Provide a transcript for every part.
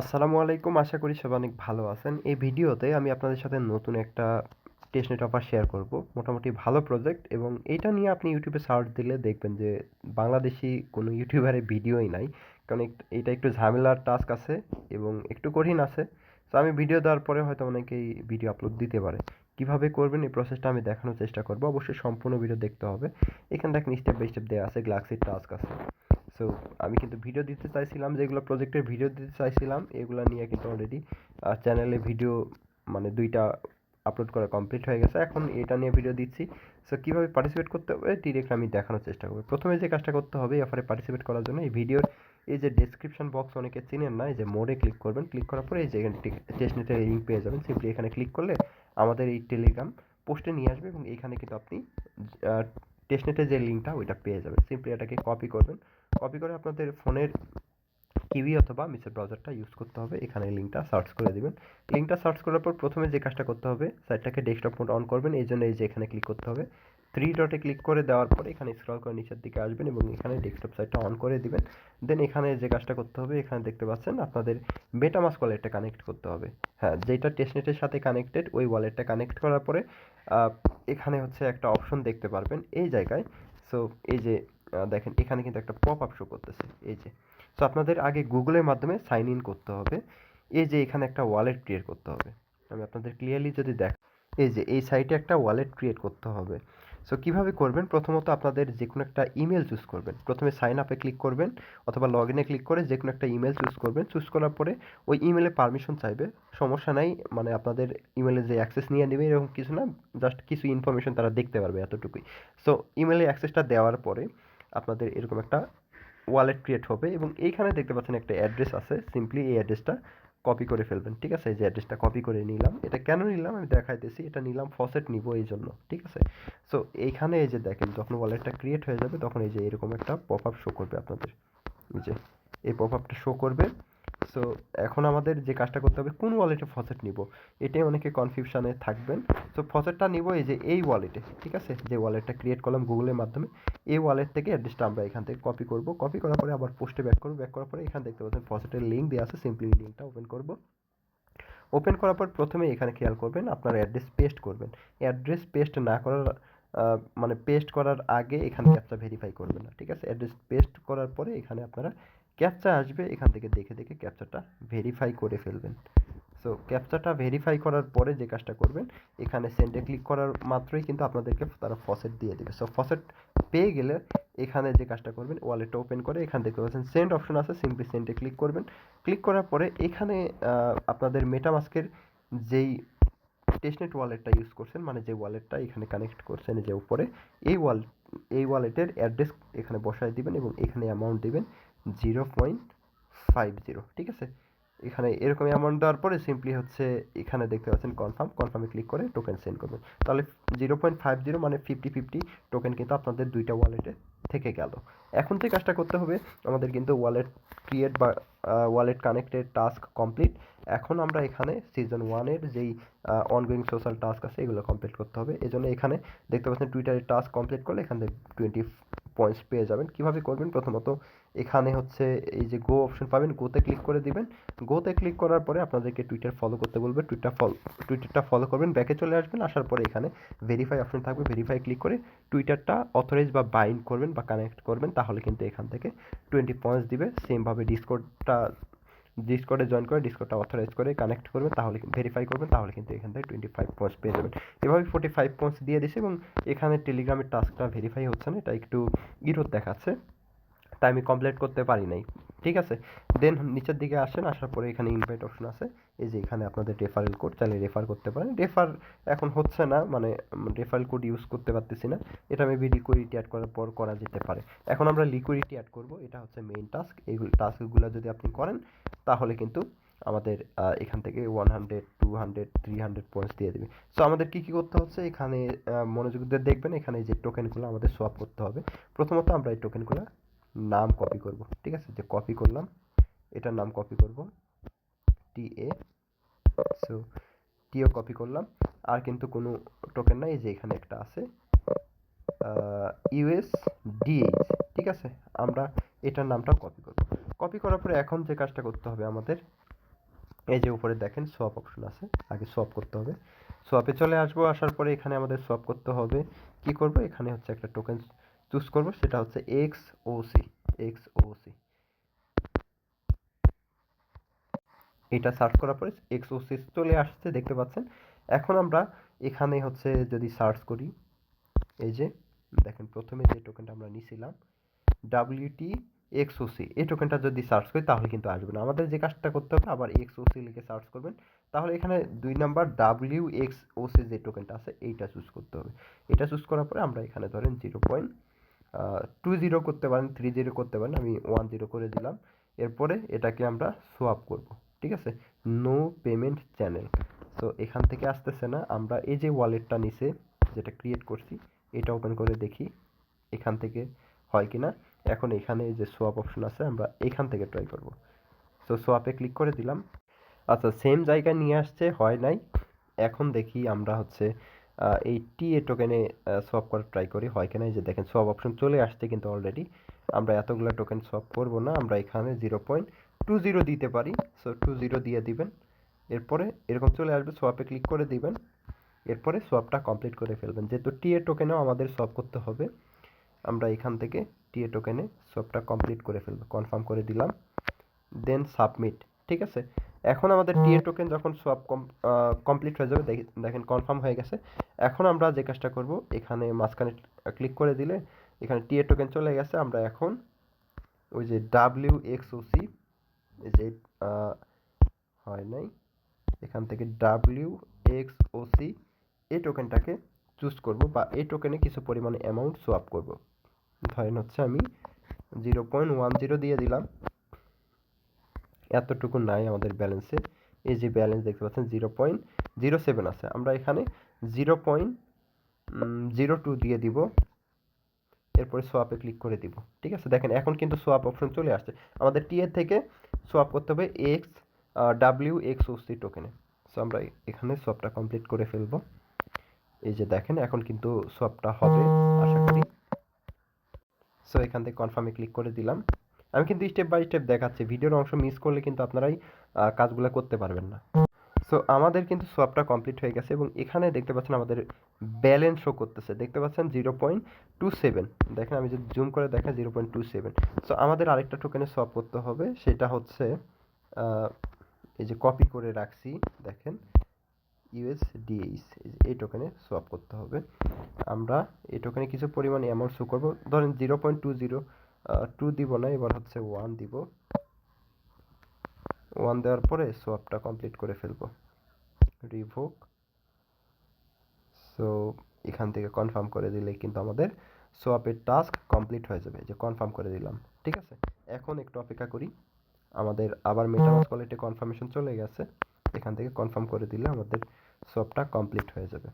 আসসালামু আলাইকুম। আশা করি সবাই অনেক ভালো আছেন। এই ভিডিওতে আমি আপনাদের সাথে নতুন একটা টেস্টনেট অফার শেয়ার করব। মোটামুটি ভালো প্রজেক্ট এবং এটা নিয়ে আপনি ইউটিউবে সার্চ দিলে দেখবেন যে বাংলাদেশি কোনো ইউটিউবারের ভিডিওই নাই। কারণ এটা একটু ঝামেলার টাস্ক আছে এবং একটু কঠিন আছে। তো আমি ভিডিও দেওয়ার পরে হয়তো অনেকেই ভিডিও আপলোড দিতে পারে। কীভাবে করবেন এই প্রসেসটা আমি দেখানোর চেষ্টা করব। অবশ্যই সম্পূর্ণ ভিডিও দেখতে হবে। এখানে দেখেন স্টেপ বাই স্টেপ দেওয়া আছে গ্লাক্সির টাস্ক আছে। সো আমি কিন্তু ভিডিও দিতে চাইছিলাম, যেগুলো প্রজেক্টের ভিডিও দিতে চাইছিলাম, এগুলো নিয়ে কিন্তু অলরেডি চ্যানেলে ভিডিও মানে দুইটা আপলোড করা কমপ্লিট হয়ে গেছে। এখন এটা নিয়ে ভিডিও দিচ্ছি। সো কীভাবে পার্টিসিপেট করতে হবে ডিরেক্ট আমি দেখানোর চেষ্টা করব। প্রথমে যে কাজটা করতে হবে অফারে পার্টিসিপেট করার জন্য এই ভিডিওর এই যে ডেসক্রিপশন বক্স অনেকে চিনেন না, এই যে মোডে ক্লিক করবেন ক্লিক করার পরে এই যে টেস্টনেটের লিঙ্ক পেয়ে যাবেন। সিম্পলি এখানে ক্লিক করলে আমাদের এই টেলিগ্রাম পোস্টে নিয়ে আসবে এবং এখানে কিন্তু আপনি টেস্টনেটের যে লিঙ্কটা ওইটা পেয়ে যাবেন। সিম্পলি এটাকে কপি করবেন। কপি করে আপনাদের ফোনের কিউই অথবা মিসের ব্রাউজারটা ইউজ করতে হবে। এখানে লিঙ্কটা সার্চ করে দেবেন। লিঙ্কটা সার্চ করার পর প্রথমে যে কাজটা করতে হবে সাইটটাকে ডেস্কটপ মোড অন করবেন। এই জন্য এই যে এখানে ক্লিক করতে হবে। থ্রি ডটে ক্লিক করে দেওয়ার পরে এখানে স্ক্রল করে নিচের দিকে আসবেন এবং এখানে ডেস্কটপ সাইটটা অন করে দিবেন। দেন এখানে যে কাজটা করতে হবে, এখানে দেখতে পাচ্ছেন আপনাদের মেটামাস্ক ওয়ালেটটা কানেক্ট করতে হবে। হ্যাঁ যেটা টেস্টনেটের সাথে কানেক্টেড ওই ওয়ালেটটা কানেক্ট করার পরে এখানে হচ্ছে একটা অপশন দেখতে পারবেন। এই জায়গায় সো এই যে দেখেন, এখানে কিন্তু একটা পপ আপ শো করতেছে। এই যে সো আপনাদের আগে গুগলের মাধ্যমে সাইন ইন করতে হবে। এই যে, এখানে একটা ওয়ালেট ক্রিয়েট করতে হবে। আমি আপনাদের ক্লিয়ারলি যদি দেখ, এই যে, এই সাইটে একটা ওয়ালেট ক্রিয়েট করতে হবে। সো কীভাবে করবেন? প্রথমত আপনাদের যে কোনো একটা ইমেল চুজ করবেন। প্রথমে সাইন আপে ক্লিক করবেন, অথবা লগ ইনে ক্লিক করে যে কোনো একটা ইমেল চুজ করবেন। চুজ করার পরে ওই ইমেলে পারমিশন চাইবে। সমস্যা নাই মানে আপনাদের ইমেলে যে অ্যাক্সেস নিয়ে নেবে, এরকম কিছু না জাস্ট কিছু ইনফরমেশন তারা দেখতে পারবে এতটুকুই। সো ইমেলে অ্যাক্সেসটা দেওয়ার পরে আপনাদের এরকম একটা ওয়ালেট ক্রিয়েট হবে এবং এইখানে দেখতে পাচ্ছেন একটা অ্যাড্রেস আছে। সিম্পলি এই অ্যাড্রেসটা কপি করে ফেলবেন, ঠিক আছে? এই যে অ্যাড্রেসটা কপি করে নিলাম। এটা কেন নিলাম? আমি দেখাইতেছি, এটা নিলাম ফসেট নিব এই জন্য, ঠিক আছে? সো এইখানে এই যে দেখেন, যখন ওয়ালেটটা ক্রিয়েট হয়ে যাবে, তখন এই যে এরকম একটা পপ আপ শো করবে আপনাদের। এই যে, এই পপ আপটা শো করবে। সো এখন আমাদের যে কাজটা করতে হবে, কোন ওয়ালেটে ফসেট নিব? এটাই অনেকে কনফিউশনে থাকবেন। সো ফসেটটা নিব এই যে এই ওয়ালেটে ঠিক আছে? যে ওয়ালেটটা ক্রিয়েট করলাম গুগলের মাধ্যমে, এই ওয়ালেট থেকে অ্যাড্রেসটা আমরা এখান থেকে কপি করব। কপি করার পরে আবার পোস্টে ব্যাক করব। ব্যাক করার পরে এখানে দেখতে পাচ্ছেন ফসেটের লিঙ্ক দেওয়া আছে সিম্পলি লিঙ্কটা ওপেন করব। ওপেন করার পর প্রথমে এখানে খেয়াল করবেন, আপনার অ্যাড্রেস পেস্ট করবেন। অ্যাড্রেস পেস্ট না করার মানে পেস্ট করার আগে এখানে ক্যাপচা ভেরিফাই করবেন না, ঠিক আছে? অ্যাড্রেস পেস্ট করার পরে এখানে আপনারা ক্যাপচা আসবে, এখান থেকে দেখে দেখে ক্যাপচাটা ভেরিফাই করে ফেলবেন। সো ক্যাপচাটা ভেরিফাই করার পরে যে কাজটা করবেন, এখানে সেন্ডে ক্লিক করার মাত্রই কিন্তু আপনাদেরকে তারা ফসেট দিয়ে দেবে। সো ফসেট পেয়ে গেলে এখানে যে কাজটা করবেন ওয়ালেটটা ওপেন করে এখান থেকে পাচ্ছেন সেন্ড অপশন আছে সিম্পলি সেন্ডে ক্লিক করবেন। ক্লিক করার পরে এখানে আপনাদের মেটামাস্কের যেই টেস্টনেট ওয়ালেটটা ইউজ করছেন মানে যে ওয়ালেটটা এখানে কানেক্ট করছেন যে উপরে, এই ওয়াল এই ওয়ালেটের অ্যাড্রেস এখানে বসায় দিবেন এবং এখানে অ্যামাউন্ট দিবেন। জিরো পয়েন্ট ফাইভ জিরো, ঠিক আছে? এখানে এরকম অ্যামাউন্ট দেওয়ার পরে সিম্পলি হচ্ছে এখানে দেখতে পাচ্ছেন কনফার্ম কনফার্মে ক্লিক করে টোকেন সেন্ড করবেন। তাহলে জিরো পয়েন্ট ফাইভ জিরো মানে ফিফটি ফিফটি টোকেন কিন্তু আপনাদের দুইটা ওয়ালেটে থেকে গেল। এখন যে কাজটা করতে হবে, আমাদের কিন্তু ওয়ালেট ক্রিয়েট বা ওয়ালেট কানেক্টেড টাস্ক কমপ্লিট এখন আমরা এখানে সিজন ওয়ানের যেই অনগোয়িং সোশ্যাল টাস্ক আছে, এগুলো কমপ্লিট করতে হবে। এই জন্য এখানে দেখতে পাচ্ছেন টুইটারের টাস্ক কমপ্লিট করলে এখান থেকে টোয়েন্টি পয়েন্টস পেয়ে যাবেন। কীভাবে করবেন? প্রথমত এখানে হচ্ছে এই যে গো অপশন পাবেন গোতে ক্লিক করে দিবেন। গোতে ক্লিক করার পরে আপনাদেরকে টুইটার ফলো করতে বলবে। টুইটার ফলো টুইটারটা ফলো করবেন ব্যাকে চলে আসবেন, আসার পরে এখানে ভেরিফাই অপশন থাকবে। ভেরিফাই ক্লিক করে টুইটারটা অথরাইজ বা বাইন্ড করবেন বা কানেক্ট করবেন, তাহলে কিন্তু এখান থেকে টোয়েন্টি পয়েন্টস দিবে। সেমভাবে ডিসকোডটা ডিসকর্ডে জয়েন করে ডিসকর্ডটা অথরাইজ করে কানেক্ট করবেন, তাহলে ভেরিফাই করবেন, তাহলে কিন্তু এখান থেকে টোয়েন্টি ফাইভ পয়েন্টস পেয়ে যাবেন। এভাবে ফোর্টি ফাইভ পয়েন্টস দিয়ে দিছে এবং এখানে টেলিগ্রামের টাস্কটা ভেরিফাই হচ্ছে না, এটা একটু ইরোড দেখাচ্ছে। তাই আমি কমপ্লিট করতে পারি নাই। ঠিক আছে? দেন নিচের দিকে আসেন, আসার পরে এখানে ইনভাইট অপশন আছে। এই যে এখানে আপনাদের রেফারেল কোড চাইলে রেফার করতে পারেন। রেফার এখন হচ্ছে না মানে রেফারেল কোড ইউজ করতে পারতেছি না। এটা মেবি লিকুইডিটি অ্যাড করার পর করা যেতে পারে। এখন আমরা লিকুইডিটি অ্যাড করব। এটা হচ্ছে মেইন টাস্ক এইগুলো টাস্কগুলো যদি আপনি করেন, তাহলে কিন্তু আমাদের এখান থেকে one hundred two hundred three hundred points দিয়ে দেবে। সো আমাদের কী কী করতে হচ্ছে? এখানে মনোযোগ দিয়ে দেখবেন, এখানে যে টোকেনগুলো আমাদের সোয়াপ করতে হবে। প্রথমত আমরা এই টোকেনগুলো নাম কপি করব, ঠিক আছে? যে কপি করলাম, এটার নাম কপি করব টি এ সো টিও কপি করলাম। আর কিন্তু কোনো টোকেন নাই যে এখানে একটা আছে ইউএস ডিএইচ ঠিক আছে? আমরা এটার নামটা কপি করব। কপি করার পরে এখন যে কাজটা করতে হবে আমাদের, এই যে উপরে দেখেন সোয়াপ অপশন আছে, আগে সোয়াপ করতে হবে। সোয়াপে চলে আসব, আসার পরে এখানে আমাদের সোয়াপ করতে হবে, কি করব? এখানে হচ্ছে একটা টোকেন চুজ করব সেটা হচ্ছে X O C X O C এটা সার্চ করার পরে এক্স ও সি চলে আসছে, দেখতে পাচ্ছেন। এখন আমরা এখানে হচ্ছে যদি সার্চ করি, এই যে দেখেন প্রথমে যে টোকেনটা আমরা নিছিলাম ডাব্লিউটি এক্সওসি এই টোকেনটা যদি সার্চ করি তাহলে কিন্তু আসবে না। আমাদের যে কাজটা করতে হবে, আবার এক্স এক্সওসি লিখে সার্চ করবেন। তাহলে এখানে দুই নাম্বার ডাব্লিউ এক্স ওসি যে টোকেনটা আছে, এইটা চুজ করতে হবে। এটা চুজ করার পরে আমরা এখানে ধরেন জিরো পয়েন্ট টু জিরো করতে পারেন থ্রি জিরো করতে পারেন, আমি ওয়ান জিরো করে দিলাম। এরপরে এটাকে আমরা সোয়াপ করব, ঠিক আছে? নো পেমেন্ট চ্যানেল তো এখান থেকে আসতেছে না। আমরা এই যে ওয়ালেটটা নিচে যেটা ক্রিয়েট করছি, এটা ওপেন করে দেখি, এখান থেকে হয় কি না এখন এখানে যে সোয়াপ অপশন আছে, আমরা এখান থেকে ট্রাই করব। সো সোয়াপে ক্লিক করে দিলাম। আচ্ছা সেম জায়গায় নিয়ে আসছে, হয় নাই। এখন দেখি আমরা হচ্ছে এই টি এ টোকেনে সোয়াপ করার ট্রাই করি, হয় কিনা এই যে দেখেন সোয়াপ অপশন চলে আসছে কিন্তু অলরেডি আমরা এতগুলো টোকেন সোয়াপ করব না, আমরা এখানে জিরো পয়েন্ট টু জিরো দিতে পারি সো টু জিরো দিয়ে দিবেন, এরপরে এরকম চলে আসবে সোয়াপে ক্লিক করে দিবেন, এরপরে সোয়াপটা কমপ্লিট করে ফেলবেন, যেহেতু টি এ টোকেনেও আমাদের সোয়াপ করতে হবে, আমরা এখান থেকে টিএ টোকেনে সবটা কমপ্লিট করে ফেলব কনফার্ম করে দিলাম দেন সাবমিট ঠিক আছে? এখন আমাদের টিএ টোকেন যখন সব কমপ্লিট হয়ে যাবে দেখেন কনফার্ম হয়ে গেছে। এখন আমরা যে কাজটা করব এখানে মাঝখানে ক্লিক করে দিলে এখানে টিএ টোকেন চলে গেছে। আমরা এখন ওই যে ডাব্লিউ এক্স ওসি যে হয় নাই এখান থেকে ডাব্লিউ এক্স ওসি এই টোকেনটাকে চুজ করব বা এই টোকেনে কিছু পরিমাণে অ্যামাউন্ট সোয়াপ করব। ধরেন হচ্ছে আমি জিরো পয়েন্ট ওয়ান জিরো দিয়ে দিলাম। এতটুকু নাই আমাদের ব্যালেন্সে। এই যে ব্যালেন্স দেখতে পাচ্ছেন জিরো পয়েন্ট জিরো সেভেন আছে। আমরা এখানে জিরো পয়েন্ট জিরো টু দিয়ে দিব। এরপরে সোয়াপে ক্লিক করে দিব। ঠিক আছে? দেখেন, এখন কিন্তু সোয়াপ অপশন চলে আসছে। আমাদের টি এর থেকে সোয়াপ করতে হবে X W X O C টোকেনে so আমরা এখানে সোয়াপটা কমপ্লিট করে ফেলব। এই যে দেখেন, এখন কিন্তু সোয়াপটা হবে, আশা করি। সো এখান থেকে কনফার্মে ক্লিক করে দিলাম। আমি কিন্তু স্টেপ বাই স্টেপ দেখাচ্ছি। ভিডিওর অংশ মিস করলে কিন্তু আপনারাই কাজগুলো করতে পারবেন না। সো আমাদের কিন্তু সোয়াপটা কমপ্লিট হয়ে গেছে এবং এখানে দেখতে পাচ্ছেন আমাদের ব্যালেন্স শো করতেছে। দেখতে পাচ্ছেন জিরো পয়েন্ট টু সেভেন দেখেন, আমি যদি জুম করে দেখা zero point two seven so আমাদের আরেকটা টোকেনে সোয়াপ করতে হবে। সেটা হচ্ছে এই যে কপি করে রাখছি। দেখেন ইউএস ইউএসডিএইচ এই টোকেনে সোয়াপ করতে হবে। আমরা এই টোকেনে কিছু পরিমাণ অ্যামাউন্ট শো করব। ধরেন zero point two zero two দিব না, এবার হচ্ছে ওয়ান দিব। ওয়ান দেওয়ার পরে সোয়াপটা কমপ্লিট করে ফেলব। রিভোক সো এখান থেকে কনফার্ম করে দিলে কিন্তু আমাদের সোয়াপের টাস্ক কমপ্লিট হয়ে যাবে, যে কনফার্ম করে দিলাম, ঠিক আছে? এখন একটু অপেক্ষা করি। আমাদের আবার মেটামাস কোয়ালিটি কনফার্মেশন চলে গেছে। এখান থেকে কনফার্ম করে দিলে আমাদের সোয়াপটা কমপ্লিট হয়ে যাবে।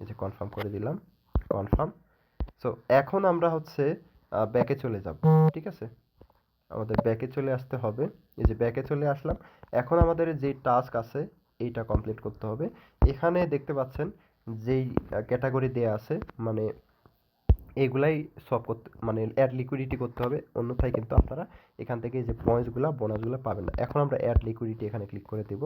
এই যে কনফার্ম করে দিলাম কনফার্ম সো এখন আমরা হচ্ছে ব্যাকে চলে যাব, ঠিক আছে? আমাদের ব্যাকে চলে আসতে হবে। এই যে ব্যাকে চলে আসলাম। এখন আমাদের যে টাস্ক আছে, এইটা কমপ্লিট করতে হবে। এখানে দেখতে পাচ্ছেন যেই ক্যাটাগরি দেয়া আছে মানে এগুলাই সব করতে মানে অ্যাড লিকুইডিটি করতে হবে। অন্যথায় কিন্তু আপনারা এখান থেকে যে পয়েন্টসগুলো বোনাসগুলো পাবেন না। এখন আমরা অ্যাড লিকুইডিটি এখানে ক্লিক করে দেব।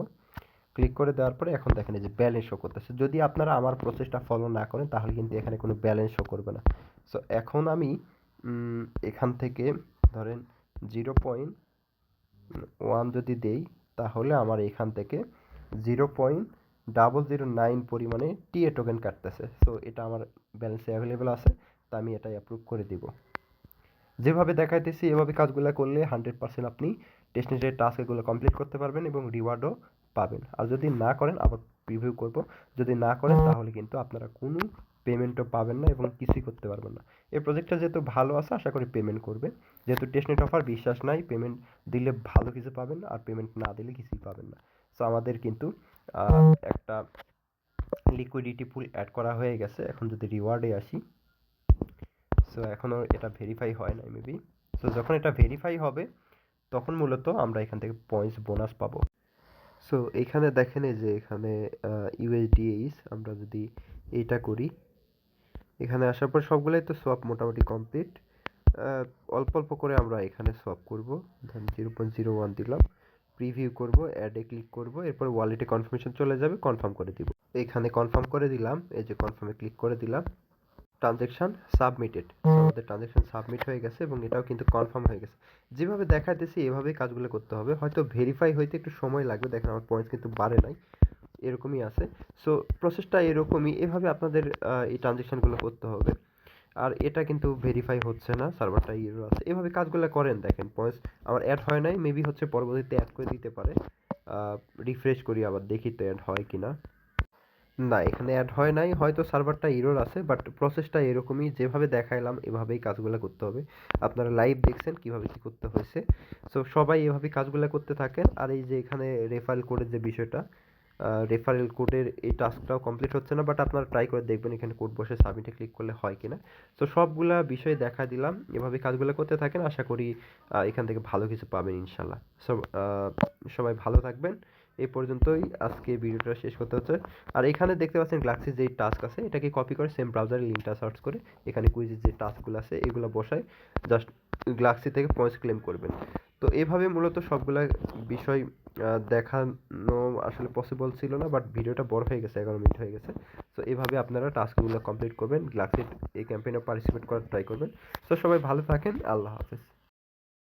ক্লিক করে দেওয়ার পরে এখন দেখেন যে ব্যালেন্স শো করতেছে। যদি আপনারা আমার প্রসেসটা ফলো না করেন, তাহলে কিন্তু এখানে কোনো ব্যালেন্স শো করবে না। সো এখন আমি এখান থেকে ধরেন জিরো পয়েন্ট ওয়ান যদি দেই, তাহলে আমার এখান থেকে zero point double zero nine পরিমাণে টিএ টোকেন কাটতেছে। সো এটা আমার ব্যালেন্সে অ্যাভেলেবেল আছে, তা আমি এটাই অ্যাপ্রুভ করে দিব। যেভাবে দেখাইতেছি, এভাবে কাজগুলো করলে হান্ড্রেড পার্সেন্ট আপনি টেস্টনেটের টাস্ক এগুলো কমপ্লিট করতে পারবেন এবং রিওয়ার্ডও পাবেন। আর যদি না করেন, আবার রিভিউ করব। যদি না করেন, তাহলে কিন্তু আপনারা কোনো পেমেন্টও পাবেন না এবং কিছুই করতে পারবেন না। এই প্রজেক্টটা যেহেতু ভালো আছে, আশা করি পেমেন্ট করবে। যেহেতু টেস্টনেট অফার বিশ্বাস নাই পেমেন্ট দিলে ভালো কিছু পাবেন, আর পেমেন্ট না দিলে কিছুই পাবেন না। সো আমাদের কিন্তু একটা লিকুইডিটি পুল অ্যাড করা হয়ে গেছে। এখন যদি রিওয়ার্ডে আসি সো এখনও এটা ভেরিফাই হয় নাই মেবি সো যখন এটা ভেরিফাই হবে, তখন মূলত আমরা এখান থেকে পয়েন্টস বোনাস পাবো। সো এখানে দেখেন যে এখানে ইউএসডিএইস আমরা যদি এটা করি এখানে আসার পর সবগুলোই তো সোয়াপ মোটামুটি কমপ্লিট অল্প অল্প করে আমরা এখানে সোয়াপ করব। ধরেন জিরো পয়েন্ট জিরো ওয়ান দিলাম। প্রিভিউ করব অ্যাডে ক্লিক করব, এরপর ওয়ালেটে কনফার্মেশন চলে যাবে কনফার্ম করে দিব। এখানে কনফার্ম করে দিলাম, এই যে কনফার্মে ক্লিক করে দিলাম। ট্রানজ্যাকশন সাবমিটেড আমাদের ট্রানজ্যাকশন সাবমিট হয়ে গেছে এবং এটাও কিন্তু কনফার্ম হয়ে গেছে। যেভাবে দেখাতেছি এভাবেই কাজগুলো করতে হবে। হয়তো ভেরিফাই হইতে একটু সময় লাগবে। দেখেন আমার পয়েন্টস কিন্তু বাড়ে নাই। এরকমই আছে। সো প্রসেসটা এরকমই। এভাবে আপনাদের এই ট্রানজ্যাকশনগুলো করতে হবে। আর এটা কিন্তু ভেরিফাই হচ্ছে না সার্ভারটা ইরো আছে। এভাবে কাজগুলো করেন, দেখেন পয়েন্টস আমার অ্যাড হয় নাই। মেবি হচ্ছে পরবর্তীতে অ্যাড করে দিতে পারে। রিফ্রেশ করি, আবার দেখি তো অ্যাড হয় কি না না এখানে অ্যাড হয় নাই। হয়তো সার্ভারটা ইরোর আছে বাট প্রসেসটা এরকমই। যেভাবে দেখাইলাম, এভাবেই কাজগুলো করতে হবে। আপনারা লাইভ দেখছেন কীভাবে কি করতে হয়েছে। সো সবাই এভাবে কাজগুলো করতে থাকেন। আর এই যে এখানে রেফারেল কোডের যে বিষয়টা রেফারেল কোডের এই টাস্কটাও কমপ্লিট হচ্ছে না বাট আপনারা ট্রাই করে দেখবেন এখানে কোড বসে সাবমিটে ক্লিক করলে হয় কি না তো সবগুলা বিষয় দেখা দিলাম, এভাবে কাজগুলো করতে থাকেন, আশা করি এখান থেকে ভালো কিছু পাবেন ইনশাল্লাহ সব সবাই ভালো থাকবেন, এই পর্যন্তই আজকে ভিডিওটা শেষ করতে হচ্ছে। আর এখানে দেখতে পাচ্ছেন গ্লাক্সির যে টাস্ক আছে, এটাকে কপি করে সেম ব্রাউজারে লিঙ্কটা সার্চ করে এখানে কুইজের যে টাস্কগুলো আছে, এগুলো বসায় জাস্ট গ্লাক্সি থেকে পয়েন্টস ক্লেম করবেন। তো এভাবে মূলত সবগুলা বিষয় দেখানো আসলে পসিবল ছিল না বাট ভিডিওটা বড় হয়ে গেছে, এগারো মিনিট হয়ে গেছে। সো এভাবে আপনারা টাস্কগুলো কমপ্লিট করবেন গ্লাক্সিট এই ক্যাম্পেইনে পার্টিসিপেট করার ট্রাই করবেন। সো সবাই ভালো থাকেন, আল্লাহ হাফেজ।